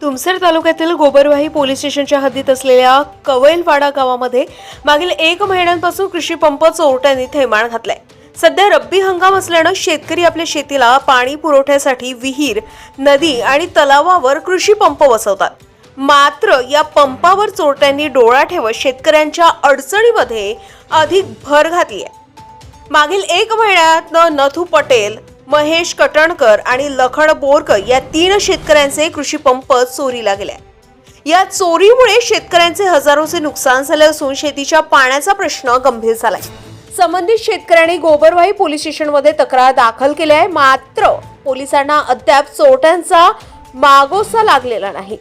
तुमसर तालुक्यातील गोबरवाही पोलीस स्टेशनच्या हद्दीत असलेल्या कवैलवाडा गावामध्ये मागील एक महिन्यांपासून कृषी पंप चोरट्यांनी थैमान घातलाय. सध्या रब्बी हंगाम असल्यानं शेतकरी आपल्या शेतीला पाणी पुरवठ्यासाठी विहीर नदी आणि तलावावर कृषी पंप बसवतात मात्र या पंपावर चोरट्यांनी डोळा ठेवत शेतकऱ्यांच्या अडचणीमध्ये अधिक भर घातली आहे मागील एक महिन्यात नथू पटेल महेश कटणकर आणि लखन बोरकर या तीन शेतकऱ्यांचे कृषी पंप चोरीला गेले. या चोरीमुळे शेतकऱ्यांचे हजारोचे नुकसान झाले असून शेतीच्या पाण्याचा प्रश्न गंभीर झालाय. संबंधित शेतकऱ्यांनी गोबरवाही पोलीस स्टेशनमध्ये तक्रार दाखल केली आहे. मात्र पोलिसांना अद्याप चोरट्यांचा मागोसा लागलेला नाही.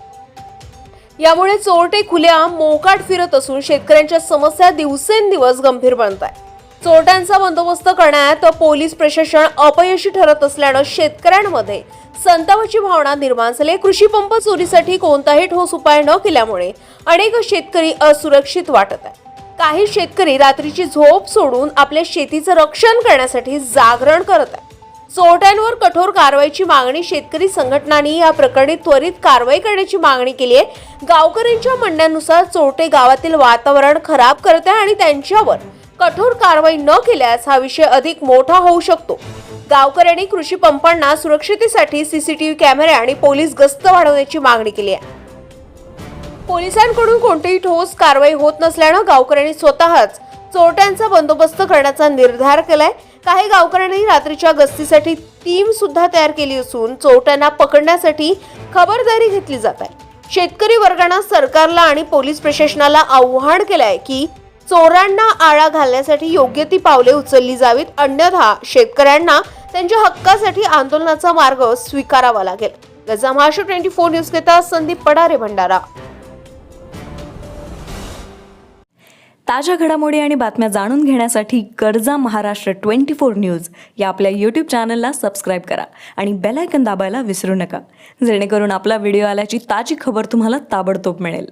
यामुळे चोरटे खुल्या मोकाट फिरत असून शेतकऱ्यांच्या समस्या दिवसेंदिवस गंभीर बनत आहे चोरट्यांचा बंदोबस्त करण्यात पोलीस प्रशासन अपयशी ठरत असल्यानं शेतकऱ्यांमध्ये संतापाची भावना निर्माण झाली. कृषी पंप चोरीसाठी कोणताही ठोस उपाय न केल्यामुळे अनेक शेतकरी असुरक्षित वाटत आहे काही शेतकरी रात्रीची झोप सोडून आपल्या शेतीचं रक्षण करण्यासाठी जागरण करत आहे चोरट्यांवर कठोर कारवाईची मागणी शेतकरी संघटनांनी या प्रकरणी त्वरित कारवाई करण्याची मागणी केली आहे. गावकऱ्यांच्या म्हणण्यानुसार चोरटे गावातील वातावरण खराब करत आहे आणि त्यांच्यावर कठोर कारवाई न केल्यास हा विषय अधिक मोठा होऊ शकतो. गावकऱ्यांनी कृषी पंपांना सुरक्षितेसाठी सीसीटीव्ही कॅमेरे आणि पोलीस गस्त वाढवण्याची मागणी केली आहे. पोलिसांकडून कोणतीही ठोस कारवाई होत नसल्यानं गावकऱ्यांनी स्वतःच चोरट्यांचा बंदोबस्त करण्याचा निर्धार केलाय. काही गावकऱ्यांनी रात्रीच्या गस्तीसाठी टीम सुद्धा तयार केली असून चोरट्यांना पकडण्यासाठी खबरदारी घेतली जात आहे. शेतकरी वर्गानं सरकारला आणि पोलीस प्रशासनाला आव्हान केलंय की चोरांना आळा घालण्यासाठी योग्य ती पावले उचलली जावीत. अन्यथा शेतकऱ्यांना त्यांच्या हक्कासाठी आंदोलनाचा मार्ग स्वीकारावा लागेल. गजा महाराष्ट्र ट्वेंटी फोर न्यूज नेता संदीप पडारे भंडारा. ताज्या घडामोडी आणि बातम्या जाणून घेण्यासाठी गरजा महाराष्ट्र ट्वेंटी फोर न्यूज या आपल्या यूट्यूब चॅनलला सबस्क्राईब करा आणि बेलायकन दाबायला विसरू नका. जेणेकरून आपला व्हिडिओ आल्याची ताजी खबर तुम्हाला ताबडतोब मिळेल.